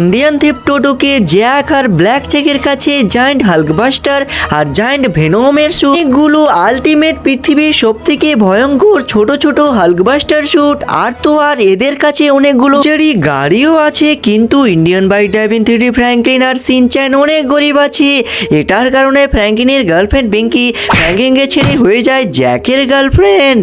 Indian থিপ টোটোকে Jack আর black চেকের কাছে জায়ান্ট হাল্কবাস্টার আর জায়ান্ট ভেনোমের স্যুট এগুলো আলটিমেট পৃথিবীর সব থেকে ভয়ঙ্কর ছোট ছোট হাল্কবাস্টার স্যুট আর তো আর এদের কাছে অনেকগুলো জারি গাড়িও আছে, কিন্তু Indian bike driving three Franklin আর সিনচ্যান অনেক গরিব আছে। এটার কারণে ফ্র্যাঙ্কিনের গার্লফ্রেন্ড বেঙ্কি ফ্র্যাঙ্কিনকে ছেড়ে হয়ে যায় জ্যাকের গার্লফ্রেন্ড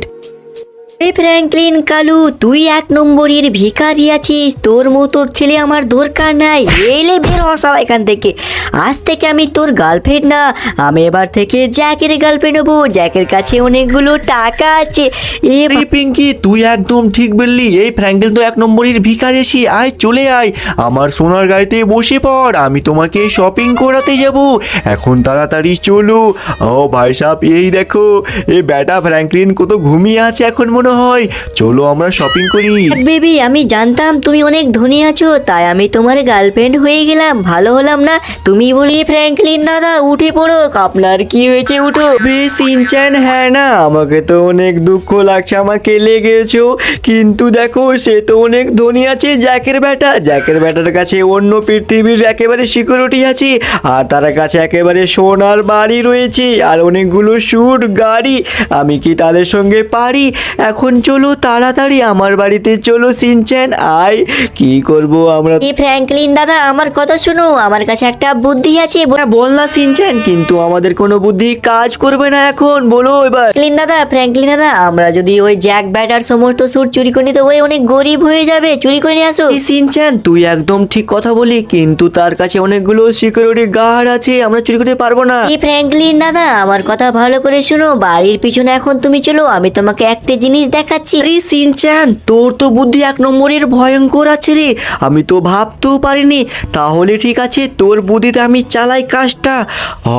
ফ্র্যাঙ্কলিন, কালু, তুই এক নম্বরের ভিখারি আছিস। তোর মতো ছেলে আমার দরকার নাই। এলে বের হসাও এখান থেকে। আজ থেকে আমি তোর গার্লফ্রেন্ড না। আমি এবার থেকে জ্যাকের গার্লফ্রেন্ড হব। জ্যাকের কাছে অনেকগুলো টাকা আছে। এ এই পিঙ্কি, তুই একদম ঠিক বললি। এই ফ্র্যাঙ্কেল তো এক নম্বরের এসি আয়, চলে আয়। আমার সোনার গাড়িতে বসে পড়। আমি তোমাকে শপিং করাতে যাব। এখন তাড়াতাড়ি চলো। ও ভাই সাহেব, এই দেখো। এই ব্যাটা ফ্র্যাঙ্কলিন কত ঘুমিয়ে আছে এখন মনে হয়। চলো আমরা শপিং করি। বেবি আমি জানতাম তুমি অনেক ধনী আছো তাই আমি তোমার গার্লফ্রেন্ড হয়ে গেলাম। ভালো হলাম না? তুমি বলি ফ্র্যাঙ্কলিন দাদা উঠে পড়ো। আপনার কি হয়েছে উঠো। বেশ ইনচ্যান হ্যাঁ না আমাকে তো অনেক দুঃখ লাগছে আমাকে লেগেছো। কিন্তু দেখো সে তো অনেক ধনী আছে জ্যাকের ব্যাটা জ্যাকের ব্যাটার কাছে অন্য পৃথিবীর একেবারে সিকিউরিটি আছে আর তার কাছে একেবারে সোনার বাড়ি রয়েছে আর অনেকগুলো সুট গাড়ি। আমি কি তাদের সঙ্গে পারি? এখন চলো তাড়াতাড়ি আমার বাড়িতে চলো সিনচ্যান। আয় কি করব আমরা? এই ফ্র্যাঙ্কলিন দাদা আমার কথা শুনো। আমার কাছে একটা বুদ্ধি আছে হ্যাঁ, বল না সিনচ্যান কিন্তু আমাদের কোনো বুদ্ধি কাজ করবে না এখন। বলো এবার। ফ্র্যাঙ্কলিন দাদা ফ্র্যাঙ্কলিন দাদা আমরা যদি ওই জ্যাক ব্যাটার সমস্ত স্যুট চুরি করে তো ওই অনেক গরিব হয়ে যাবে। চুরি করে নিয়ে আসো। এই সিনচ্যান তুই একদম ঠিক কথা বলি কিন্তু তার কাছে অনেকগুলো সিকিউরিটি গার্ড আছে আমরা চুরি করতে পারব না। এই ফ্র্যাঙ্কলিন দাদা আমার কথা ভালো করে শুনো। বাড়ির পিছনে এখন তুমি চলো আমি তোমাকে একটা জিনিস দেখাচ্ছি। আরে সিনচ্যান তোর তো বুদ্ধি এক নম্বরের ভয়ঙ্কর আছে রে। আমি তো ভাবতেও পারিনি। তাহলে ঠিক আছে, তোর বুদ্ধিতে আমি চালাই কাজটা।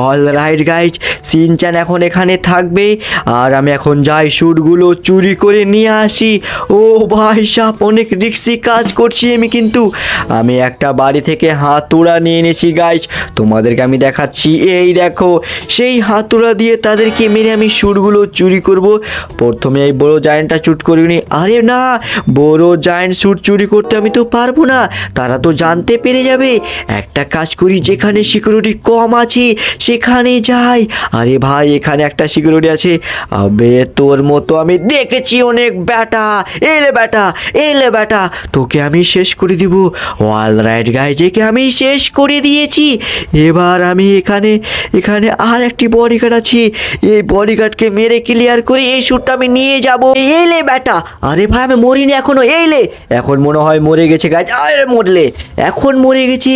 অল রাইট গাইজ সিনচ্যান এখন এখানে থাকবে। আর আমি এখন যাই শুটগুলো চুরি করে নিয়ে আসি। ও ভাই সাপ, অনেক রিক্সি কাজ করছি আমি কিন্তু। আমি একটা বাড়ি থেকে হাতুড়া নিয়ে এনেছি গাইজ তোমাদেরকে আমি দেখাচ্ছি। এই দেখো, সেই হাতুড়া দিয়ে তাদেরকে মেরে আমি শুটগুলো চুরি করব। প্রথমে এই বড় জায়েন্টটা চুট করিনি। আরে না, বড় জায়েন্ট স্যুট চুরি করতে আমি তো পারব না। তারা তো জানতে পেরে যাবে। একটা কাজ করি, যেখানে সিকিউরিটি কম আছে সেখানে যাই। আরে ভাই, এখানে একটা সিকিউরিটি আছে। আবে, তোর মতো আমি দেখেছি অনেক ব্যাটা। এলে ব্যাটা এলে ব্যাটা, তোকে আমি শেষ করে দিব। অল রাইট গাই যেকে আমি শেষ করে দিয়েছি। এবার আমি এখানে এখানে আর একটি বডিগার্ড আছে। এই বডিগার্ডকে মেরে ক্লিয়ার করে এই শ্যুটটা আমি নিয়ে যাব। এলে ব্যাটা। আরে ভাই, আমি মরিনি এখনও এইলে এখন মনে হয় মরে গেছে গাছ আরে মরলে এখন মরে গেছে।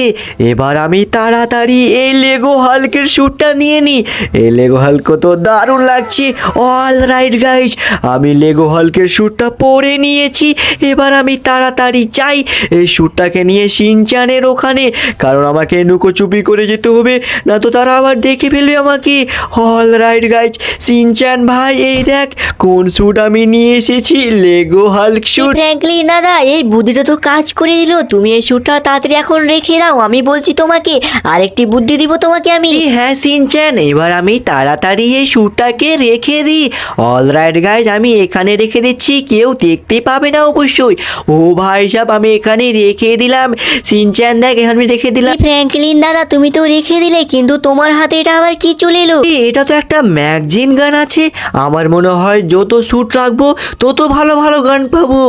এবার আমি তাড়াতাড়ি এই লেগো হালকের শ্যুটটা নিয়ে নিই এই লেগো হালক তো দারুণ লাগছে। অল রাইট গাইজ আমি লেগো হালকের শ্যুটটা পরে নিয়েছি। এবার আমি তাড়াতাড়ি চাই এই শ্যুটটাকে নিয়ে সিনচানের ওখানে। কারণ আমাকে লুকোচুপি করে যেতে হবে, না তো তারা আবার দেখে ফেলবে আমাকে। অল রাইট গাইজ সিনচান ভাই, এই দেখ, কোন শ্যুট আমি নিয়ে এসেছি লেগো হাল্ক শ্যুট ফ্র্যাঙ্কলিন দাদা এই বুদ্ধিটা তো কাজ করে দিল। তুমি এই শ্যুটটা তাড়াতাড়ি এখন রেখে দাও আমি বলছি তোমাকে। আরেকটি বুদ্ধি দিব তোমাকে আমি। হ্যাঁ সিনচ্যান এবার আমি তাড়াতাড়ি এই শ্যুটটাকে রেখে দিই। অল রাইট গাইজ আমি এখানে রেখে দিচ্ছি কেউ দেখতে পাবে না অবশ্যই। ও ভাই সাহেব আমি এখানে রেখে দিলাম। সিনচ্যান দেখ এখানে আমি রেখে দিলাম। ফ্র্যাঙ্কলিন দাদা তুমি তো রেখে দিলে কিন্তু তোমার হাতে এটা আবার কি চলে এলো? এটা তো একটা ম্যাগজিন গান আছে। আমার মনে হয় যত শ্যুট রাখব তত ভালো ভালো গান পাবো।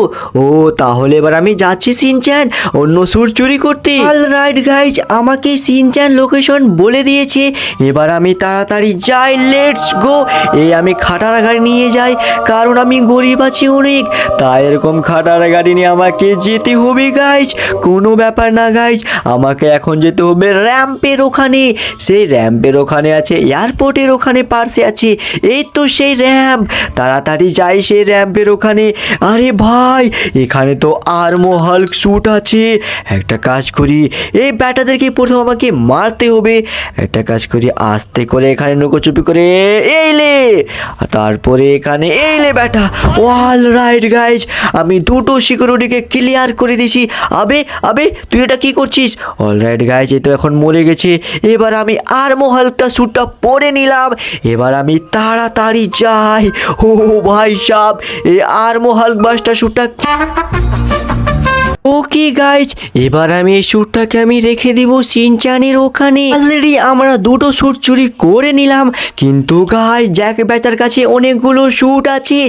ও, তাহলে এবার আমি যাচ্ছি সিনচ্যান, অন্য শ্যুট চুরি করতে। অল রাইট গাইজ আমাকে সিনচ্যান লোকেশন বলে দিয়েছে। এবার আমি তাড়াতাড়ি যাই লেটস গো এই আমি খাটারা গাড়ি নিয়ে যাই, কারণ আমি গরিব আছি অনেক। তাই এরকম খাটারা গাড়ি নিয়ে আমাকে যেতে হবে গাইজ কোনো ব্যাপার না গাইজ আমাকে এখন যেতে হবে র্যাম্পের ওখানে। সেই র্যাম্পের ওখানে আছে এয়ারপোর্টের ওখানে পার্সে আছে। এই তো সেই র্যাম্প তাড়াতাড়ি যাই সেই র্যাম্পের ওখানে। আরে ভাই, এখানে তো আর্মো হাল্ক স্যুট আছে। একটা কাজ করি, এই ব্যাটাদেরকে প্রথম আমাকে মারতে হবে। একটা কাজ করি, আস্তে করে এখানে নুকোচুপি করে এইলে তারপরে এখানে এইলে ব্যাটা। অল রাইট গাইজ আমি দুটো সিকিউরিটিকে ক্লিয়ার করে দিছি আবে আবে, তুই এটা কি করছিস? অল রাইট গাইজ এ তো এখন মরে গেছে। এবার আমি আর্মো হাল্কটা স্যুটটা পরে নিলাম। এবার আমি তাড়াতাড়ি যাই। ও ভাই সাহ এই আর হাল্ক বাসটা স্যুটটা ওকে গাইজ এবার আমি এই স্যুটটাকে আমি রেখে দিব সিনচানের ওখানে। অলরেডি আমরা দুটো স্যুট চুরি করে নিলাম। কিন্তু গাই জ্যাক ব্যাচার কাছে অনেকগুলো স্যুট আছে।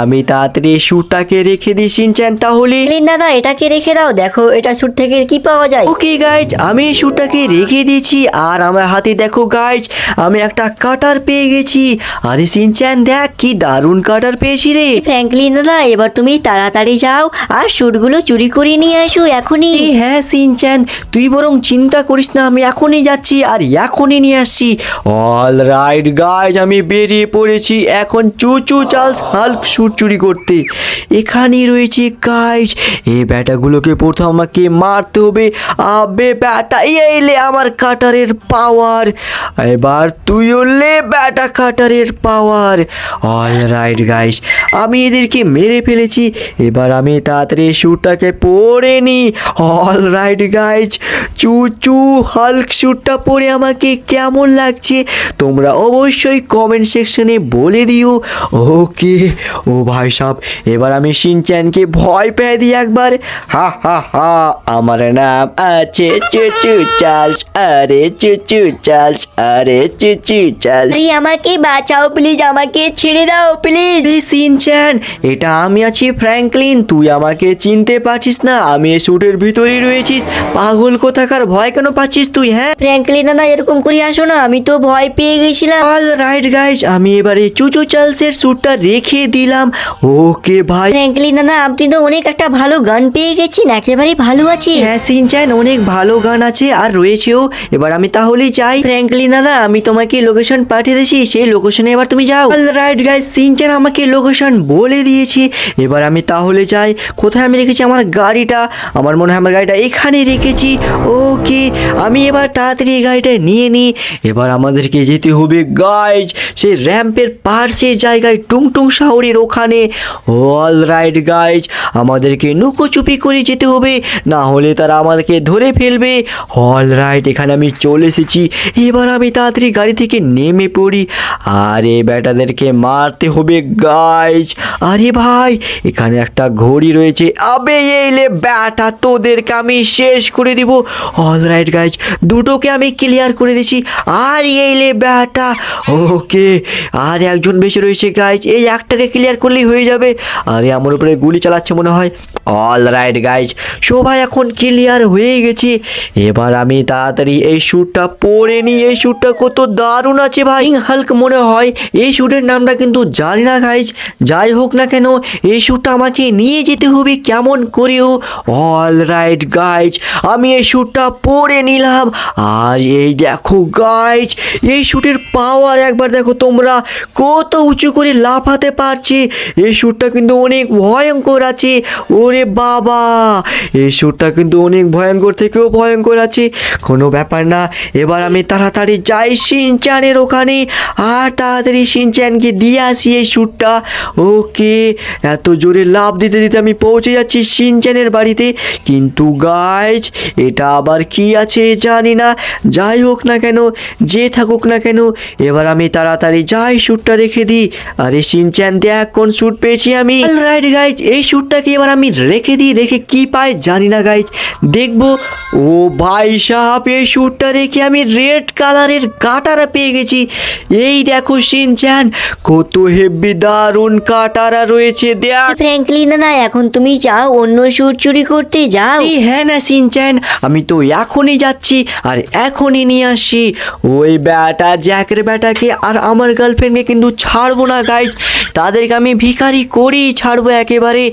আমি তাড়াতাড়ি এই স্যুটটাকে রেখে দিই সিনচান তাহলে। দাদা এটাকে রেখে দাও। দেখো এটা সুট থেকে কি পাওয়া যায়? ওকে গাইজ আমি এই স্যুটটাকে রেখে দিয়েছি। আর আমার হাতে দেখো গাইজ আমি একটা কাটার পেয়ে গেছি। আরে সিনচান দেখ কি দারুণ কাটার পেয়েছি রে। ফ্র্যাঙ্কলিন দাদা এবার তুমি তাড়াতাড়ি যাও আর শুটগুলো চুরি করে নিয়ে আসো এখনই। হ্যাঁ সিনচ্যান, তুই বরং চিন্তা করিস না, আমি এখনই যাচ্ছি আর এখনই নিয়ে আসছি। অল রাইট গাইজ আমি বেরিয়ে পড়েছি এখন চুচু চার্লস হাল্ক শুট চুরি করতে। এখানেই রয়েছে গাইজ এই ব্যাটাগুলোকে প্রথম আমাকে মারতে হবে। আবে ব্যাটা এলে আমার কাটারের পাওয়ার এবার তুইও লে ব্যাটা কাটারের পাওয়ার অল রাইট গাইজ আমি এদেরকে মেরে ফেলেছি। এবার আমি তাড়াতাড়ি শ্যুটটাকে পরে নি অল রাইট গাইজ চুচু হাল্ক শ্যুটটা পরে আমাকে কেমন লাগছে তোমরা অবশ্যই কমেন্ট সেকশনে বলে দিও। ওকে ও ভাই সাহ এবার আমি সিনচ্যানকে ভয় পেয়ে দিই একবার। হা হা হা আমার নাম আছে চুচু চার্লস আরে চুচু চার্লস আরে চুচু চার্লস আমাকে বাঁচাও প্লিজ আমাকে ছেড়ে দাও প্লিজ সিনচ্যান এটা আমি আছি ফ্র্যাঙ্কলিন তুই আমাকে চিনতে পারছিস না। আমি এই স্যুটের ভিতরেই রয়েছিস। পাগল কোথাকার ভয় কেন পাচ্ছিস তুই হ্যাঁ? ফ্র্যাঙ্কলিন দাদা এরকম করে আসো না আমি তো ভয় পেয়ে গেছিলাম। অল রাইট গাইস আমি এবারে চুচু চার্লসের স্যুটটা রেখে দিলাম। ওকে ভাই। ফ্র্যাঙ্কলিন দাদা আপনি তো অনেক একটা ভালো গান পেয়ে গেছেন একেবারে ভালো আছে। হ্যাঁ সিনচ্যান অনেক ভালো গান আছে আর রয়েছেও এবার আমি তাহলেই চাই ফ্র্যাঙ্কলিন দাদা আমি তোমাকে লোকেশন পাঠিয়ে দিয়েছি সেই লোকেশনে এবার তুমি যাও। অল রাইট গাইস সিনচ্যান আমাকে লোকেশন বলে দিয়েছে। এবার আমি তাহলে যাই। কোথায় আমি রেখেছি আমার গাড়িটা, আমার মনে হয় আমার গাড়িটা এখানে রেখেছি। ওকে, আমি এবার তাড়াতাড়ি এই গাড়িটা নিয়ে নিই। এবার আমাদেরকে যেতে হবে গাইজ সেই র্যাম্পের পার্শ্বের জায়গায় টুংটুং শহরের ওখানে। অল রাইট গাইজ আমাদেরকে নুকোচুপি করে যেতে হবে, না হলে তারা আমাদেরকে ধরে ফেলবে। অল রাইট এখানে আমি চলে এসেছি। এবার আমি তাড়াতাড়ি গাড়ি থেকে নেমে পড়ি। আর আরে ব্যাটাদেরকে মারতে হবে গাইজ আরে ভাই, এখানে একটা ঘড়ি রয়েছে। আবে এলে ব্যাটা, তোদেরকে আমি শেষ করে দিব। অল রাইট গাইজ দুটোকে আমি ক্লিয়ার করে দিয়েছি আর এলে ব্যাটা, ওকে, আর একজন বেশি রয়েছে গাইজ এই একটাকে ক্লিয়ার করলেই হয়ে যাবে। আরে, আমার উপরে গুলি চালাচ্ছে মনে হয়। অল রাইট গাইজ সবাই এখন ক্লিয়ার হয়ে গেছে। এবার আমি তাড়াতাড়ি এই শ্যুটটা পরে নিই। এই শ্যুটটা কত দারুণ আছে ভাই। হালক মনে হয় এই শ্যুটের নামটা কিন্তু জানি না গাইজ যাই হোক না কেন, এই শ্যুটটা আমাকে নিয়ে যেতে হবে কেমন করেও। অল রাইট গাইজ আমি এই শ্যুটটা পরে নিলাম। আর এই দেখো গাইজ এই শ্যুটের পাওয়ার একবার দেখো তোমরা কত উঁচু করে লাফাতে পারছে। এই শ্যুটটা কিন্তু অনেক ভয়ঙ্কর আছে। ওরে বাবা, এই শ্যুটটা কিন্তু অনেক ভয়ঙ্কর থেকেও ভয়ঙ্কর আছে। কোনো ব্যাপার না, এবার আমি তাড়াতাড়ি যাই সিনচানের ওখানে। আর তাড়াতাড়ি সিনচানকে দিয়ে আসি এই শ্যুটটা ওকে এত জোরে লাভ দিতে দিতে আমি পৌঁছে যাচ্ছি সিনচানের বাড়িতে। কিন্তু গাইজ এটা আবার কি আছে জানি না। যাই হোক না কেন, যে থাকুক না কেন, এবার আমি তাড়াতাড়ি যাই শ্যুটটা রেখে দিই। আরে সিনচ্যান, দেখ কোন শ্যুট পেয়েছি আমি। রাইট গাইজ এই শ্যুটটাকে এবার আমি রেখে দিই, রেখে কি পাই জানি না গাইজ দেখব। ও ভাই সাহাব, এই শ্যুটটা রেখে আমি রেড কালারের কাটারা পেয়ে গেছি। এই দেখো সিনচ্যান, কত হেভি দারুণ কাটারা রয়েছে, দেখ। ফ্র্যাঙ্কলিন না এখন তুমি যাও, অন্য সুট চুরি করতে যাও। হ্যাঁ না সিনচ্যান, আমি তো এখনই যাচ্ছি আর এখনই নিয়ে আসছি ওই ব্যাটা, জ্যাকের ব্যাটাকে আর আমার গার্লফ্রেন্ডকে কিন্তু ছাড়বো না গাইজ তাদেরকে আমি ভিখারি করেই ছাড়বো একেবারে।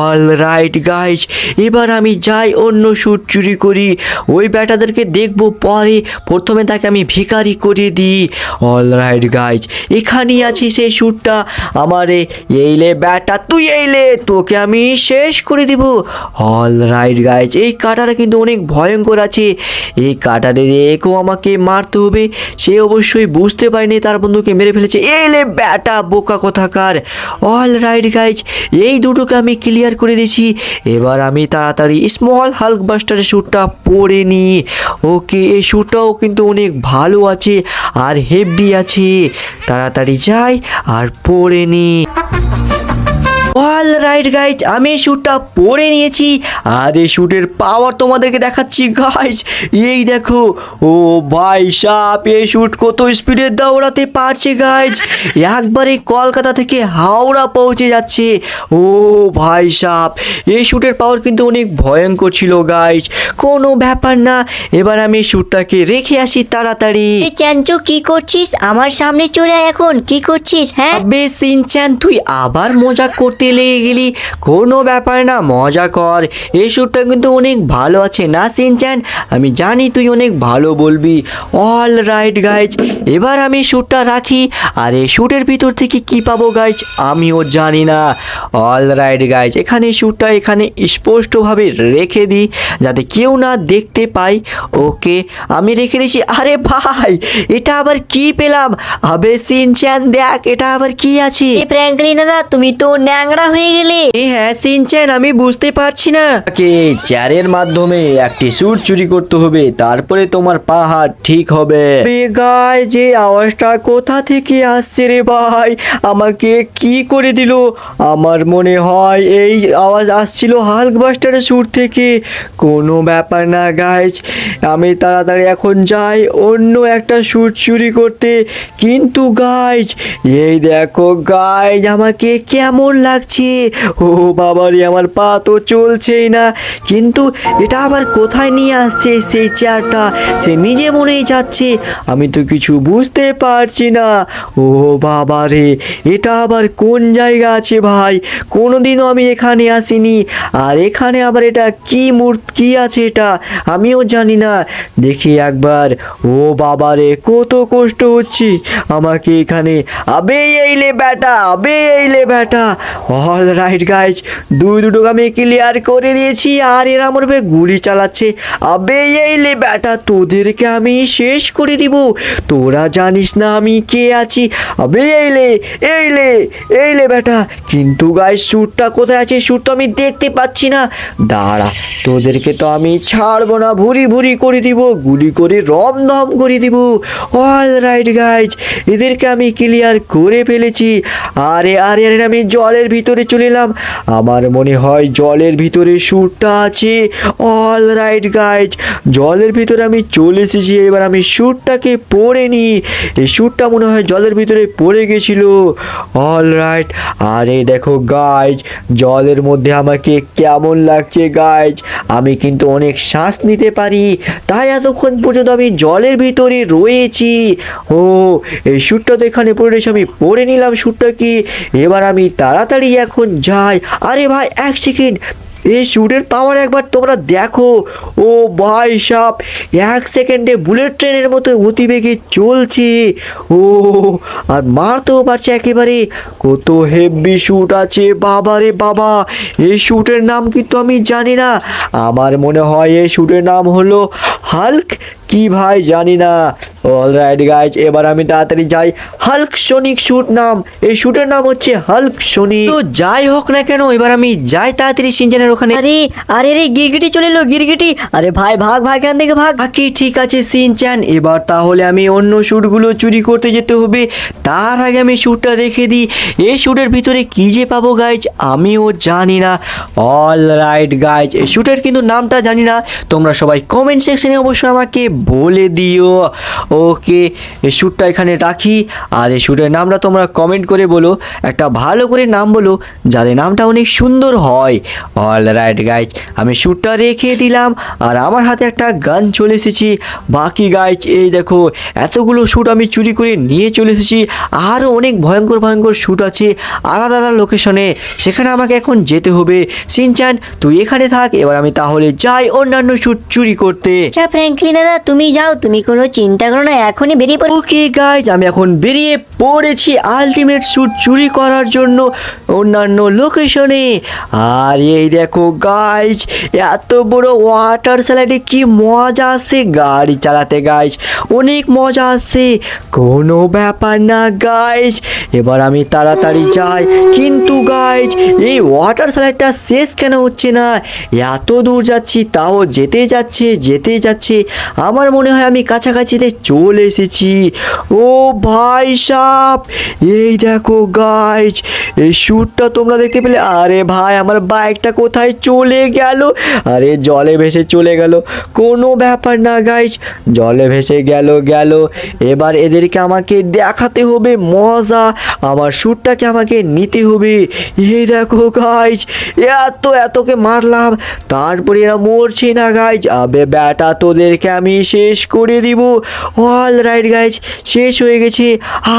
অল রাইট গাইজ এবার আমি যাই, অন্য শ্যুট চুরি করি। ওই ব্যাটাদেরকে দেখব পরে। প্রথমে তাকে আমি ভিখারি করে দিই। অল রাইট গাইজ এখানেই আছি সেই শ্যুটটা আমারে এইলে ব্যাটা, তুই এইলে তোকে আমি শেষ করে দিব। অল রাইট গাইজ এই কাটারে কিন্তু অনেক ভয়ঙ্কর আছে। এই কাটারে দেখেও আমাকে মারতে হবে, সে অবশ্যই বুঝতে পারেনি, তার বন্ধুকে মেরে ফেলেছে। এলে ব্যাটা, বোকা কোথাকার। অল রাইট গাইজ এই দুটোকে আমি ক্লিয়ার করে দিয়েছি। এবার আমি তাড়াতাড়ি স্মল হাল্ক বাস্টারের শ্যুটটা পরে নিই। ওকে এই শ্যুটটাও কিন্তু অনেক ভালো আছে আর হেভি আছে। তাড়াতাড়ি যাই আর পরে নিই। অল রাইট গাইজ আমি এই শ্যুটটা পরে নিয়েছি। আর এই শ্যুটের পাওয়ার তোমাদেরকে দেখাচ্ছি গাইজ এই দেখো ও ভাই সাপ এই শ্যুট কত স্পিডে দৌড়াতে পারছে গাইজ একবারে কলকাতা থেকে হাওড়া পৌঁছে যাচ্ছে। ও ভাই সাপ এই শ্যুটের পাওয়ার কিন্তু অনেক ভয়ঙ্কর ছিল গাইজ কোনো ব্যাপার না এবার আমি এই শ্যুটটাকে রেখে আসি তাড়াতাড়ি। চ্যাঞ্চু কি করছিস? আমার সামনে চলে আয় এখন। কি করছিস হ্যাঁ? আবে সিনচ্যান তুই আবার মজা করতে লেগে গেলি। কোনো ব্যাপার না, মজা কর। এই শ্যুটটা কিন্তু অনেক ভালো আছে না, সিনচ্যান? আমি জানি তুই অনেক ভালো বলবি। অল রাইট গাইজ এবার আমি শ্যুটটা রাখি। আর এই শ্যুটের ভিতর থেকে কি পাবো গাইজ আমিও জানি না। অল রাইট গাইজ এখানে শ্যুটটা এখানে স্পষ্টভাবে রেখে দিই, যাতে কেউ না দেখতে পাই ওকে আমি রেখে দিছি। আরে ভাই, এটা আবার কি পেলাম? আবে, সিনচ্যান, দেখ, এটা আবার কি আছে? ফ্র্যাঙ্কলিন দাদা, তুমি তো ন্যাংরা হয়ে গেলে? এ হ্যাঁ সিনচ্যান আমি বুঝতে পারছি না। কে চেয়ারের মাধ্যমে একটি স্যুট চুরি করতে হবে তারপরে তোমার পাহাড় ঠিক হবে। গায় যে আওয়াজটা কোথা থেকে আসছে রে ভাই? আমাকে কি করে দিল? আমার মনে হয় এই আওয়াজ আসছিল হাল্ক বাস্টারের সুর থেকে। কোনো ব্যাপার না গাইজ আমি তাড়াতাড়ি এখন যাই অন্য একটা সুর চুরি করতে। কিন্তু গাইজ এই দেখো গাইজ আমাকে কেমন লাগছে। ও বাবারে, আমার পা তো চলছেই না। কিন্তু এটা আবার কোথায় নিয়ে আসছে সেই চেয়ারটা? সে নিজে মনেই যাচ্ছে আমি তো কিছু বুঝতে পারছি না। ও বাবা রে এটা আবার কোন জায়গা আছে ভাই? কোনোদিনও আমি এখানে আসিনি। আর এখানে আবার এটা কি মূর্ত, কি আছে এটা? আমিও জানি না। দেখি একবার। ও বাবা রে কত কষ্ট হচ্ছে। আমাকে এখানে আবে এইলে বেটা আবে এইলে বেটা অল রাইট গাইজ দুই দুটো আমি ক্লিয়ার করে দিয়েছি, আর এরা আমার গুলি চালাচ্ছে। আবে, এই এইলে ব্যাটা, তোদেরকে আমি শেষ করে দিব। তোরা জানিস না আমি কে আছি। আবে এইলে এইলে এইলে ব্যাটা, কিন্তু গাইজ স্যুটটা কোথায় আছে? স্যুট তো আমি দেখতে পাচ্ছি না। দাঁড়া, তোদেরকে তো আমি ছাড়বো না, ভুরি ভুরি করে দিব, গুলি করে রম দম করে দিব। অল রাইট গাইজ এদেরকে আমি ক্লিয়ার করে ফেলেছি। আরে আরে আরে, আমি জলের ভিতরে চলে এলাম। আমার মনে হয় জলের ভিতরে শ্যুটটা আছে। অল রাইট গাইজ জলের ভিতরে আমি চলে এসেছি। এবার আমি শ্যুটটাকে পরে নিই। এই শ্যুটটা মনে হয় জলের ভিতরে পড়ে গেছিল। অল রাইট আরে দেখো গাইজ জলের মধ্যে আমাকে কেমন লাগছে গাইজ আমি কিন্তু অনেক শ্বাস নিতে পারি। তাই এতক্ষণ পর্যন্ত আমি জলের ভিতরে রয়েছি। ও, এই শ্যুটটা তো এখানে পড়ে রয়েছে। আমি পরে নিলাম শ্যুটটা কি এবার আমি তাড়াতাড়ি এখন যাই। আরে ভাই, এক সেকেন্ড এই শ্যুটের পাওয়ার একবার তোমরা দেখো। ও ভাই সাপ এক সেকেন্ডে বুলেট ট্রেনের মতো গতিবেগে চলছে। ও, আর মারতেও পারছে একেবারে। কত হেভি শ্যুট আছে, বাবা রে বাবা। এই শ্যুটের নাম কিন্তু আমি জানি না। আমার মনে হয় এই শ্যুটের নাম হলো হাল্ক কি ভাই জানি না। অল রাইট গাইজ এবার আমি তাড়াতাড়ি যাই। হাল্ক সনিক শ্যুট নাম। এই শ্যুটের নাম হচ্ছে হাল্ক সনিক তো যাই হোক না কেন এবার আমি যাই তাড়াতাড়ি সিনজানের ওখানে। আরে আরে রে গিরগিটি চলে এলো গিরগিটি। আরে ভাই ভাগ ভাগ এখান থেকে ভাগ। বাকি ঠিক আছে সিনচ্যান এবার তাহলে আমি অন্য শ্যুটগুলো চুরি করতে যেতে হবে। তার আগে আমি শ্যুটটা রেখে দিই। এই শ্যুটের ভিতরে কি যে পাবো গাইজ আমিও জানি না। অল রাইট গাইজ এই শ্যুটের কিন্তু নামটা জানি না। তোমরা সবাই কমেন্ট সেকশনে অবশ্যই আমাকে বলে দিও। ওকে শ্যুটটা এখানে রাখি। আর এই শ্যুটের নামটা তোমরা কমেন্ট করে বলো। একটা ভালো করে নাম বলো, যাদের নামটা অনেক সুন্দর হয়। অল রাইট গাইজ আমি শ্যুটটা রেখে দিলাম, আর আমার হাতে একটা গান চলে এসেছি। বাকি গাইজ এই দেখো, এতগুলো শ্যুট আমি চুরি করে নিয়ে চলে এসেছি। আরও অনেক ভয়ঙ্কর ভয়ঙ্কর শ্যুট আছে আলাদা আলাদা লোকেশনে সেখানে আমাকে এখন যেতে হবে। সিনচান, তুই এখানে থাক, এবার আমি তাহলে যাই অন্যান্য শ্যুট চুরি করতে। আচ্ছা ফ্র্যাঙ্কলিন দাদা তুমি যাও, তুমি কোনো চিন্তা করো না, এখনই বেরিয়ে পড়ো। ওকে গাইজ আমি এখন বেরিয়ে পড়েছি আলটিমেট শ্যুট চুরি করার জন্য অন্যান্য লোকেশনে আর এই দেখো গাইজ এত বড় ওয়াটার স্লাইডে কি মজা আসছে গাড়ি চালাতে গাইজ অনেক মজা আসছে কোনো ব্যাপার না গাইজ এবার আমি তাড়াতাড়ি যাই। কিন্তু গাইজ এই ওয়াটার স্লাইডটা শেষ কেন হচ্ছে না? এত দূর যাচ্ছি, তাও যেতে যাচ্ছে যেতে যাচ্ছে। আমার মনে হয় আমি কাছাকাছিতে চলে এসেছি। ও ভাই সাপ! এই দেখো গাইজ এই শ্যুটটা তোমরা দেখতে পেলে? আরে ভাই, আমার বাইকটা কোথায় চলে গেল? আরে জলে ভেসে চলে গেল। কোনো ব্যাপার না গাইজ জলে ভেসে গেল গেল। এবার এদেরকে আমাকে দেখাতে হবে, মজা। আমার শ্যুটটাকে আমাকে নিতে হবে। এই দেখো গাইজ এত, এতকে মারলাম। তারপরে এরা মরছে না গাইজ আবে ব্যাটা, তোদেরকে আমি শেষ করে দিব। অল রাইট গাইজ শেষ হয়ে গেছে।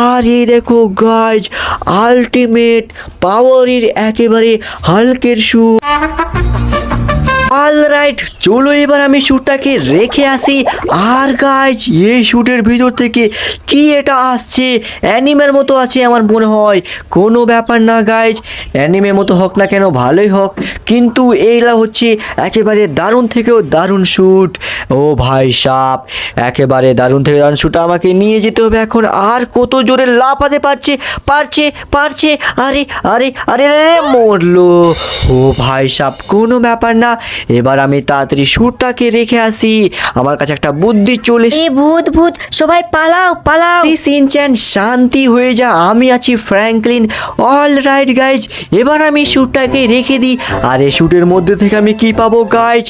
আর এই দেখো গাইজ আলটিমেট পাওয়ারের একেবারে হালকের শু অল রাইট চলো এবার আমি শ্যুটটাকে রেখে আসি। আর গাইজ এই শ্যুটের ভিতর থেকে কি এটা আসছে? অ্যানিমের মতো আছে আমার মনে হয়। কোনো ব্যাপার না গাইজ অ্যানিমের মতো হোক না কেন, ভালোই হোক। কিন্তু এইটা হচ্ছে একেবারে দারুণ থেকেও দারুণ শ্যুট। ও ভাই সাপ, একেবারে দারুণ থেকে দারুণ শ্যুট। আমাকে নিয়ে যেতে হবে এখন। আর কত জোরে লাফাতে পারছে পারছে পারছে। আরে আরে আরে আরে, মরলো। ও ভাই সাপ, কোনো ব্যাপার না। এবার আমি তাড়াতাড়ি শ্যুটটাকে রেখে আসি। আমার কাছে একটা বুদ্ধি চলে এ ভূত ভূত সবাই পালাও পালাও। সিনচ্যান শান্তি হয়ে যা আমি আছি ফ্র্যাঙ্কলিন অল রাইট গাইজ এবার আমি শ্যুটটাকে রেখে দিই। আর এই শ্যুটের মধ্যে থেকে আমি কি পাবো গাইজ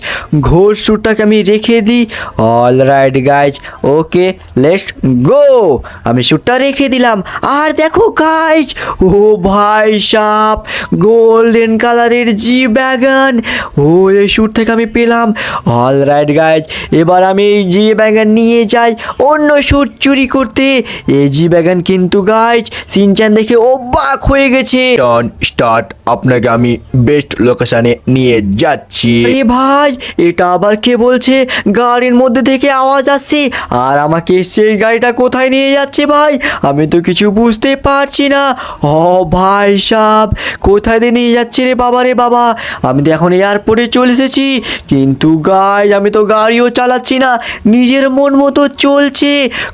ঘোর শ্যুটটাকে আমি রেখে দিই। All right guys okay let's go আমি শ্যুটটা রেখে দিলাম। আর দেখো গাইজ ও ভাই সাপ গোল্ডেন কালারের জি ব্যাগান ও এই শ্যুট থেকে আমি পেলাম। অল রাইট গাইজ এবার আমি এই জি ব্যাগান নিয়ে যাই। অন্য শ্যুট চুরি করতে। এই জি ব্যাগান কিন্তু গাইজ সিনচান দেখে অবাক হয়ে গেছে। টার্ন স্টার্ট আপনাকে আমি বেস্ট লোকেশনে নিয়ে যাচ্ছি। আরে ভাই এটা আবার কে বলছে? গাড়ির মধ্যে থেকে আওয়াজ আসছে। আর আমাকে সেই গাড়িটা কোথায় নিয়ে যাচ্ছে ভাই? আমি তো কিছু বুঝতে পারছি না। ও ভাই সাহ কোথায় দিয়ে নিয়ে যাচ্ছে রে বাবা রে বাবা? আমি তো এখন এয়ারপোর্টে চলে এসেছি। কিন্তু গাই আমি তো গাড়িও চালাচ্ছি না, নিজের মন মতো চলছে।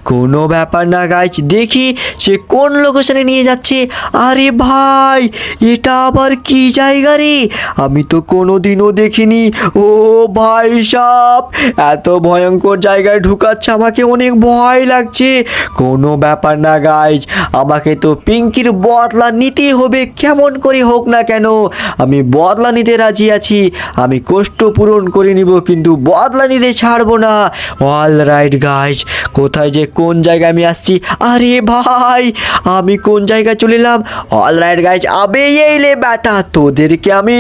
কোনো ব্যাপার না গাইজ দেখি সে কোন লোকেশনে নিয়ে যাচ্ছে। আরে ভাই, এটা আবার কি জায়গা রে? আমি তো কোনো দিনও দেখিনি। ও ভাই সাপ এত ভয়ঙ্কর জায়গায় ঢুকাচ্ছে, আমাকে অনেক ভয় লাগছে। কোনো ব্যাপার না গাইজ আমাকে তো পিঙ্কির বদলা নিতে হবে, কেমন করে হোক না কেন। আমি বদলা নিতে রাজি আছি, আমি কষ্ট পূরণ করে নিব, কিন্তু বদলা নিতে ছাড়বো না। অল রাইট গাইজ কোথায় যে কোন জায়গায় আমি আসছি? আরে ভাই, আমি কোন জায়গায় চলে এলাম? অল রাইট গাইজ আবে এইলে ব্যাটা, তোদেরকে আমি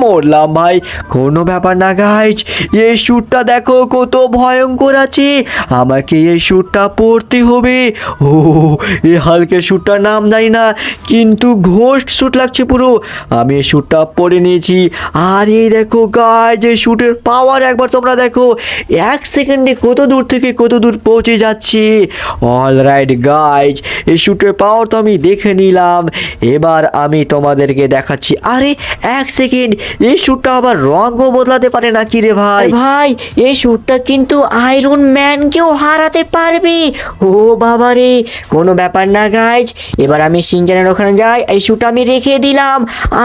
মরলাম ভাই। কোনো ব্যাপার না গাইজ এই শ্যুটটা দেখো কত ভয়ঙ্কর আছে। আমাকে এই শ্যুটটা পরতে হবে। ও এই হালকে শ্যুটটার নাম জানি না, কিন্তু ঘোষ শ্যুট লাগছে পুরো। আমি এই শ্যুটটা পরে নিয়েছি। আর এই দেখো গাইজ যে শ্যুটের পাওয়ার একবার তোমরা দেখো, এক সেকেন্ডে কত দূর থেকে কত দূর পৌঁছে যাচ্ছে। অল রাইট গাইজ এই শ্যুটের পাওয়ার তো আমি দেখে নিলাম। এবার আমি তোমাদেরকে দেখাচ্ছি। আরে, এক সেকেন্ড, এই শ্যুটটা আবার রঙও বদলাতে পারে নাকি রে ভাই? ভাই, এই স্যুটটা কিন্তু আয়রন ম্যানকেও হারাতে পারবে। ও বাবা রে, কোনো ব্যাপার না গাইজ এবার আমি সিনজানের ওখানে যাই, এই স্যুট আমি রেখে দিলাম।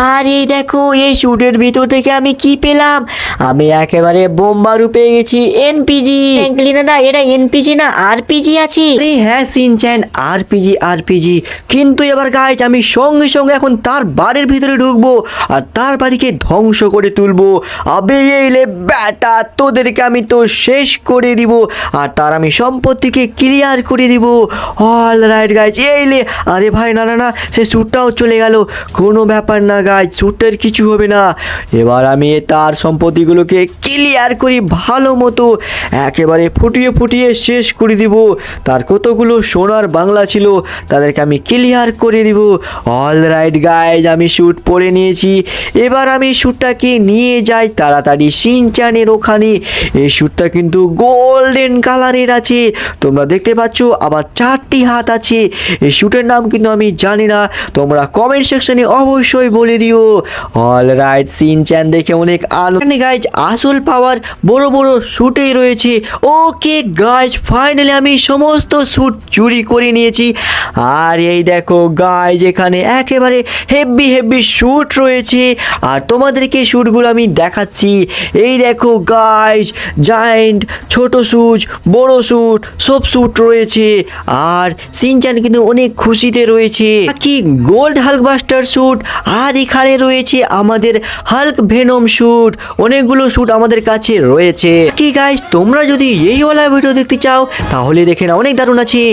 আর এই দেখো, এই স্যুটের ভিতর থেকে আমি কি পেলাম? আমি একেবারে বোম্বারু পেয়ে গেছি এনপিজি। না এটা এনপিজি না আরপিজি আছে। আরে হ্যাঁ সিনচ্যান আরপিজি আরপিজি। কিন্তু এবার গাইজ আমি সঙ্গে সঙ্গে এখন তার বাড়ির ভিতরে ঢুকবো আর তার বাড়িকে ধ্বংস করে তুলবো। আবে এইলে ব্যাটা তোদেরকে আমি তো শেষ করে দিব আর তার আমি সম্পত্তিকে ক্লিয়ার করে দিব। অল রাইট গাইজ এইলে আরে ভাই না না না সে স্যুটটাও চলে গেল। কোনো ব্যাপার না গাইজ স্যুটের কিছু হবে না। এবার আমি তার সম্পত্তিগুলোকে ক্লিয়ার করি ভালো মতো একেবারে ফুটিয়ে ফুটিয়ে শেষ করে দিব। তার কতগুলো সোনার বাংলা ছিল তাদেরকে আমি ক্লিয়ার করে দিব। অল রাইট গাইজ আমি শ্যুট পরে নিয়েছি। এবার আমি শ্যুটটাকে নিয়ে যাই তাড়াতাড়ি সিনচানের ওখানে। এই শ্যুটটা কিন্তু গোল্ডেন কালারের আছে। তোমরা দেখতে পাচ্ছ, আবার চারটি হাত আছে। এই শ্যুটের নাম কিন্তু আমি জানি না। তোমরা কমেন্ট সেকশনে অবশ্যই বলে দিও। অল রাইট সিনচ্যান দেখে অনেক আনন্দ এখানে গাইজ আসল পাওয়ার বড় বড় শ্যুটেই রয়েছে। ওকে গাইজ ফাইনালি আমি সমস্ত শ্যুট চুরি করে নিয়েছি। আর এই দেখো গাইজ এখানে একেবারে হেভি হেভি শ্যুট রয়েছে। আর তোমাদেরকে শ্যুটগুলো আমি দেখাচ্ছি। এই দেখো গাইজ জায়েন্ট ছোট স্যুট বড় শ্যুট সব শ্যুট রয়েছে। আর সিনচান কিন্তু অনেক খুশিতে রয়েছে। কি গোল্ড হাল্কবাস্টার শ্যুট আর এখানে রয়েছে আমাদের হাল্ক ভেনম স্যুট অনেকগুলো শ্যুট আমাদের কাছে রয়েছে। কি গাইস তোমরা যদি এই ওলা ভিডিও দেখতে চাও, তাহলে দেখে না অনেক দারুণ আছে।